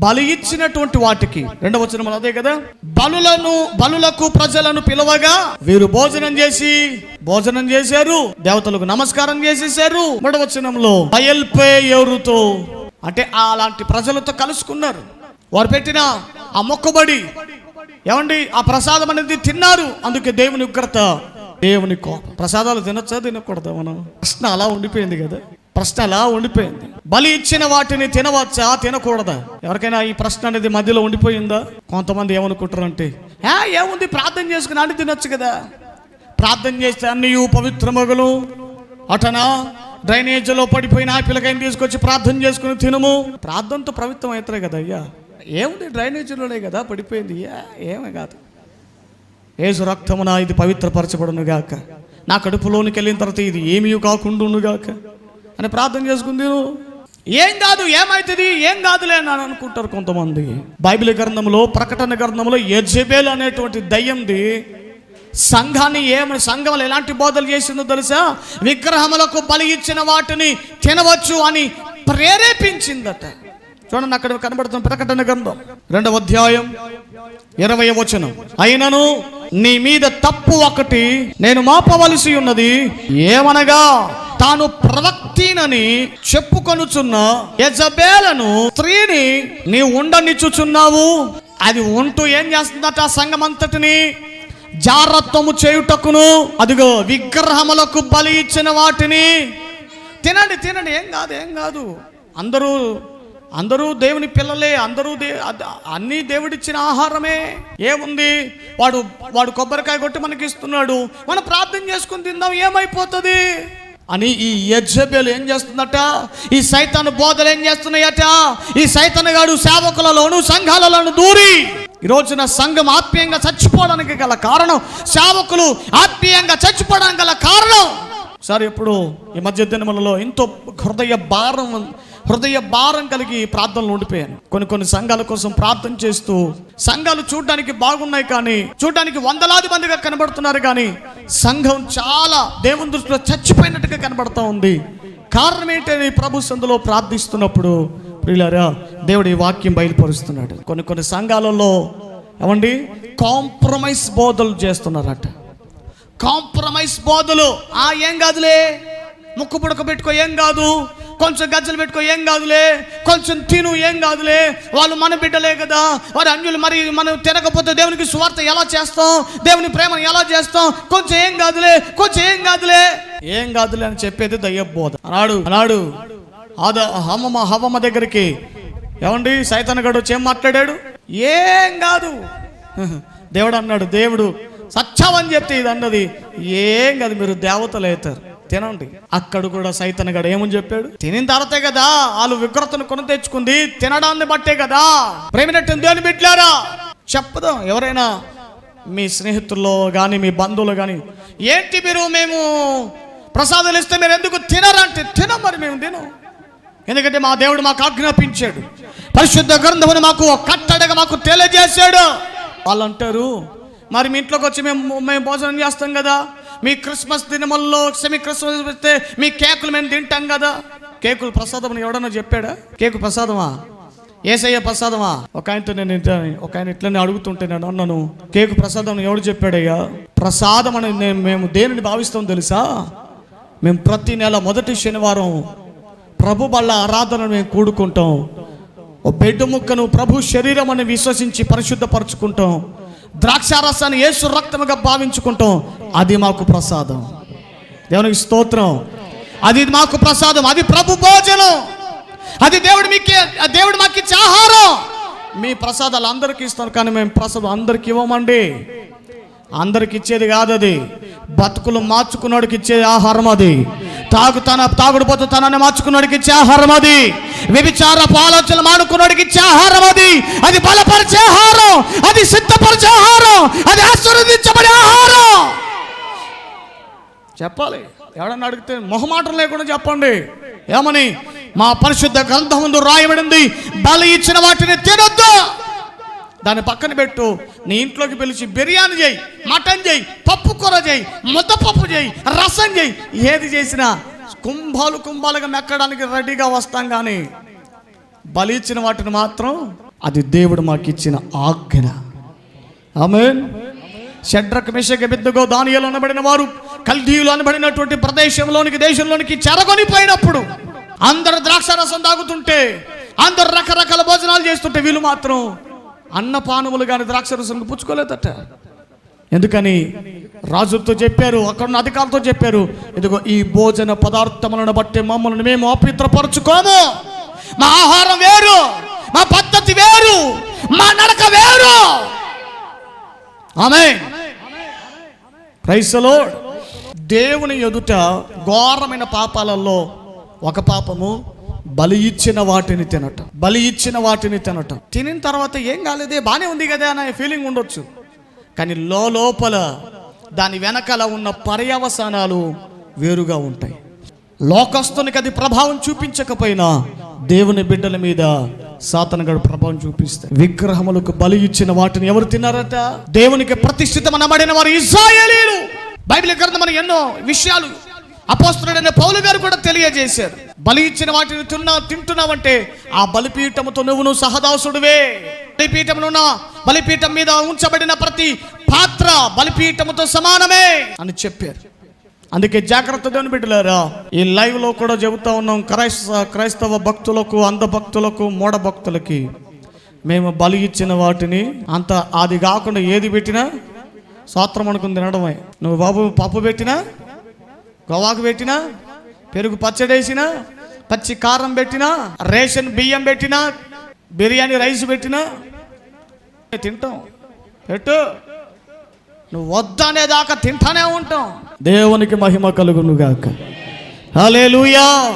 బలి ఇచ్చినటువంటి వాటికి. రెండవ వచనం అదే కదా? బలులను బలులకు ప్రజలను పిలవగా వీరు భోజనం చేసి భోజనం చేశారు దేవతలకు నమస్కారం చేసేసారు మూడవ వచనంలో బయల్పే ఎవరుతో అంటే అలాంటి ప్రజలతో కలుసుకున్నారు. వారు పెట్టిన ఆ మొక్కబడి. ఏమండి? ఆ ప్రసాదం అనేది తిన్నారు. అందుకే దేవుని ఉగ్రత దేవుని కోపం. ప్రసాదాలు తినొచ్చా తినకూడదా మనం? ప్రశ్న అలా ఉండిపోయింది కదా? ప్రశ్న అలా ఉండిపోయింది. బలి ఇచ్చిన వాటిని తినవచ్చా? తినకూడదా? ఎవరికైనా ఈ ప్రశ్న అనేది మధ్యలో ఉండిపోయిందా? కొంతమంది ఏమనుకుంటారు అంటే ఏముంది? ప్రార్థన చేసుకుని అన్ని తినొచ్చు కదా. ప్రార్థన చేస్తే అన్ని పవిత్రమగులు అటనా? డ్రైనేజీలో పడిపోయిన ఆ పిల్లకాయని తీసుకొచ్చి ప్రార్థన చేసుకుని తినము. ప్రార్థనతో పవిత్రం అవుతాయి కదా అయ్యా. ఏముంది? డ్రైనేజీలోనే కదా పడిపోయింది. ఏమే కాదు. ఏసు రక్తమున ఇది పవిత్రపరచబడును గాక. నా కడుపులోనికి వెళ్ళిన తర్వాత ఇది ఏమీ కాకుండా గాక. అని ప్రార్థన చేసుకుంది ఏం కాదు ఏమైతుంది? ఏం కాదులే అని అనుకుంటారు కొంతమంది. బైబిల్ గ్రంథంలో ప్రకటన గ్రంథంలో యజబేల్ అనేటువంటి దయ్యంది సంఘాన్ని ఏమని సంఘంలో ఎలాంటి బోధలు చేసిందో తెలుసా? విగ్రహములకు బలి ఇచ్చిన వాటిని తినవచ్చు అని ప్రేరేపించిందట. చూడండి అక్కడ కనబడుతున్న ప్రకటన గ్రంథం. రెండవ అధ్యాయం ఇరవై వచనం. అయినను నీ మీద తప్పు ఒకటి నేను మాపవలసి ఉన్నది. ఏమనగా? తాను ప్రవక్తినని చెప్పుకొనుచున్న యజబేలను స్త్రీని నీ ఉండనిచ్చుచున్నావు. అది ఉంటూ ఏం చేస్తుందట ఆ సంఘమంతటిని? జారత్వము చేయుటకును అదిగో విగ్రహములకు బలి ఇచ్చిన వాటిని. తినండి తినండి ఏం కాదు ఏం కాదు. అందరూ అందరూ దేవుని పిల్లలే అందరూ దే అన్నీ దేవుడిచ్చిన ఆహారమే. ఏముంది? వాడు వాడు కొబ్బరికాయ కొట్టి మనకి ఇస్తున్నాడు మనం ప్రార్థన చేసుకుని తిందాం ఏమైపోతుంది? అని ఈ యజ్జబేలు ఏం చేస్తుందట? ఈ సైతాను బోధలు ఏం చేస్తున్నాయట? ఈ సైతనగాడు సేవకులలోను సంఘాలలోను దూరి ఈ రోజున సంఘం ఆత్మీయంగా చచ్చిపోవడానికి గల కారణం సేవకులు ఆత్మీయంగా చచ్చిపోవడానికి గల కారణం. సార్ ఇప్పుడు ఈ మధ్య దినములలో ఎంతో హృదయ భారం హృదయ భారం కలిగి ప్రార్థనలు ఉండిపోయాను. కొన్ని కొన్ని సంఘాల కోసం ప్రార్థన చేస్తూ సంఘాలు చూడడానికి బాగున్నాయి కానీ చూడడానికి వందలాది మందిగా కనబడుతున్నారు కానీ సంఘం చాలా దేవుని దృష్టిలో చచ్చిపోయినట్టుగా కనబడుతూ ఉంది. కారణం ఏంటని ప్రభు సందులో ప్రార్థిస్తున్నప్పుడు ప్రియులారా దేవుడు ఈ వాక్యం బయలుపరుస్తున్నాడు. కొన్ని కొన్ని సంఘాలలో ఏమండి కాంప్రమైజ్ బోధలు చేస్తున్నారట. కాంప్రమైజ్ బోధలు ఆ ఏం కాదులే ముక్కు పుడక పెట్టుకో ఏం కాదు కొంచెం గజ్జలు పెట్టుకో ఏం కాదులే. కొంచెం తిను ఏం కాదులే. వాళ్ళు మన బిడ్డలే కదా. వారి అన్యులు మరి మనం తినకపోతే దేవునికి స్వార్థ ఎలా చేస్తాం? దేవుని ప్రేమను ఎలా చేస్తాం? కొంచెం ఏం కాదులే కొంచెం ఏం కాదులే. ఏం కాదులే అని చెప్పేది దయ్యబోధ అన్నాడు అన్నాడు. ఆద హమమ హవమ దగ్గరికి. ఏమండి? సైతనగడు వచ్చి ఏం మాట్లాడాడు? ఏం కాదు. దేవుడు అన్నాడు దేవుడు సత్యమని చెప్తే ఇది అన్నది. ఏం కాదు మీరు దేవతలు అవుతారు. తినండి. అక్కడ కూడా సైతనగడు ఏమని చెప్పాడు? తినిన తర్వాతే కదా వాళ్ళు విగ్రతను కొని తెచ్చుకుంది తినడాన్ని బట్టే కదా. ప్రేమినట్టు దేని బిడ్లారా చెప్పదాం ఎవరైనా? మీ స్నేహితుల్లో కానీ మీ బంధువులు కానీ ఏంటి మీరు మేము ప్రసాదాలు ఇస్తే మీరు ఎందుకు తినరంటే తిన మరి మేము తినం. ఎందుకంటే మా దేవుడు మాకు ఆజ్ఞాపించాడు. పరిశుద్ధ గ్రంథమును మాకు కట్టడగా మాకు తెలియజేశాడు. వాళ్ళు అంటారు మరి మీ ఇంట్లోకి వచ్చి మేము మేము భోజనం చేస్తాం కదా? మీ క్రిస్మస్ దినముల్లో సెమీ క్రిస్మస్ వస్తే మీ కేకులు మేము తింటాం కదా. కేకులు ప్రసాదం అని ఎవడన్నా చెప్పాడా? కేకు ప్రసాదమా? ఏసయ్య ప్రసాదమా? ఒక ఆయనతో నేను ఒక ఆయన ఇట్లనే అడుగుతుంటే నేను అన్నాను కేకు ప్రసాదం ఎవడు చెప్పాడయ్యా? ప్రసాదం అని నేను మేము దేనిని భావిస్తాం తెలుసా? మేము ప్రతి నెల మొదటి శనివారం ప్రభు బళ్ళ ఆరాధన మేము కూడుకుంటాం. ఓ బెడ్ ముక్కను ప్రభు శరీరం అని విశ్వసించి పరిశుద్ధపరచుకుంటాం. ద్రాక్షారసాన్ని యేసు రక్తముగా భావించుకుంటాం. అది మాకు ప్రసాదం. దేవునికి స్తోత్రం. అది మాకు ప్రసాదం. అది ప్రభు భోజనం. అది దేవుడు మీకు దేవుడు మాకు ఇచ్చే ఆహారం. మీ ప్రసాదాలు అందరికీ ఇస్తాను కానీ మేము ప్రసాదం అందరికి ఇవ్వమండి. అందరికి ఇచ్చేది కాదు అది బతుకులు మార్చుకున్నాడికి ఇచ్చే ఆహారం అది. తాగు తన తాగుడుపోతు తనని మార్చుకున్నాడికి ఇచ్చే ఆహారం అది. వ్యభిచార ఆలోచనలు మానుకున్నాడికి ఇచ్చే ఆహారం అది. అది బలపరిచే ఆహారం అది సిద్ధపరిచే ఆహారం అది ఆశీర్వదించబడే ఆహారం. చెప్పాలి. ఎవడన్నా అడిగితే మొహమాటం లేకుండా చెప్పండి. ఏమని? మా పరిశుద్ధ గ్రంథం ముందు రాయబడింది బలి ఇచ్చిన వాటిని తినొద్దు. దాన్ని పక్కన పెట్టు. నీ ఇంట్లోకి పిలిచి బిర్యానీ చేయి మటన్ చేయి పప్పు కూర చేయి ముద్దపప్పు చేయి రసం చేయి. ఏది చేసినా కుంభాలు కుంభాలుగా మెక్కడానికి రెడీగా వస్తాం కానీ బలి ఇచ్చిన వాటిని మాత్రం అది దేవుడు మాకు ఇచ్చిన ఆజ్ఞ. ఆమె షడ్రక్ మిషక బిద్దగో దానియలు అనబడిన వారు కల్దీయులు అనబడినటువంటి ప్రదేశంలోనికి దేశంలోనికి చెరగొనిపోయినప్పుడు అందరు ద్రాక్ష రసం తాగుతుంటే అందరు రకరకాల భోజనాలు చేస్తుంటే వీళ్ళు మాత్రం అన్నపానములు కానీ ద్రాక్ష రసం పుచ్చుకోలేదట. ఎందుకని? రాజులతో చెప్పారు అక్కడున్న అధికారులతో చెప్పారు ఇదిగో ఈ భోజన పదార్థములను బట్టి మమ్మల్ని మేము అపవిత్రపరచుకోము. మా ఆహారం వేరు మా పద్ధతి వేరు మా నడక వేరు. ఆమె క్రైస్తలో దేవుని ఎదుట ఘోరమైన పాపాలలో ఒక పాపము బలి ఇచ్చిన వాటిని తినటం. బలి ఇచ్చిన వాటిని తినటం. తినిన తర్వాత ఏం కాలేదే? బాగానే ఉంది కదా అనే ఫీలింగ్ ఉండొచ్చు. కానీ లోపల దాని వెనకాల ఉన్న పర్యవసానాలు వేరుగా ఉంటాయి. లోకస్తునికి అది ప్రభావం చూపించకపోయినా దేవుని బిడ్డల మీద సాతనగడు ప్రభావం చూపిస్తాయి. విగ్రహములకు బలి ఇచ్చిన వాటిని ఎవరు తిన్నారట? దేవునికి ప్రతిష్ఠితమనబడిన వారు ఇజ్రాయేలీలు. బైబిల్ గ్రంథం మన ఎన్నో విషయాలు అపోస్తుడైన పౌలు గారు కూడా తెలియజేశారు. బలి ఇచ్చిన వాటిని తిన్నా తింటున్నావంటే ఆ బలిపీఠముతో నువ్వు సహదాసుడువే. బలిపీఠమునున్న బలిపీఠం మీద ఉంచబడిన ప్రతి పాత్ర బలిపీఠముతో సమానమే అని చెప్పారు. అందుకే జాగ్రత్త దేవుని బిడ్డలారా ఈ లైవ్లో కూడా చెబుతా ఉన్నాం క్రైస్త క్రైస్తవ భక్తులకు అంధ భక్తులకు మూఢ భక్తులకి మేము బలి ఇచ్చిన వాటిని అంత అది కాకుండా ఏది పెట్టినా స్వాత్రం అనుకుని తినడమే నువ్వు బాబు పప్పు పెట్టినా గోవాకు పెట్టినా పెరుగు పచ్చడేసినా పచ్చి కారం పెట్టినా రేషన్ బియ్యం పెట్టినా బిర్యానీ రైస్ పెట్టినా తింటాం. పెట్టు. నువ్వు వద్దనే దాకా తింటానే ఉంటాం. దేవునికి మహిమ కలుగును గాక హల్లెలూయా.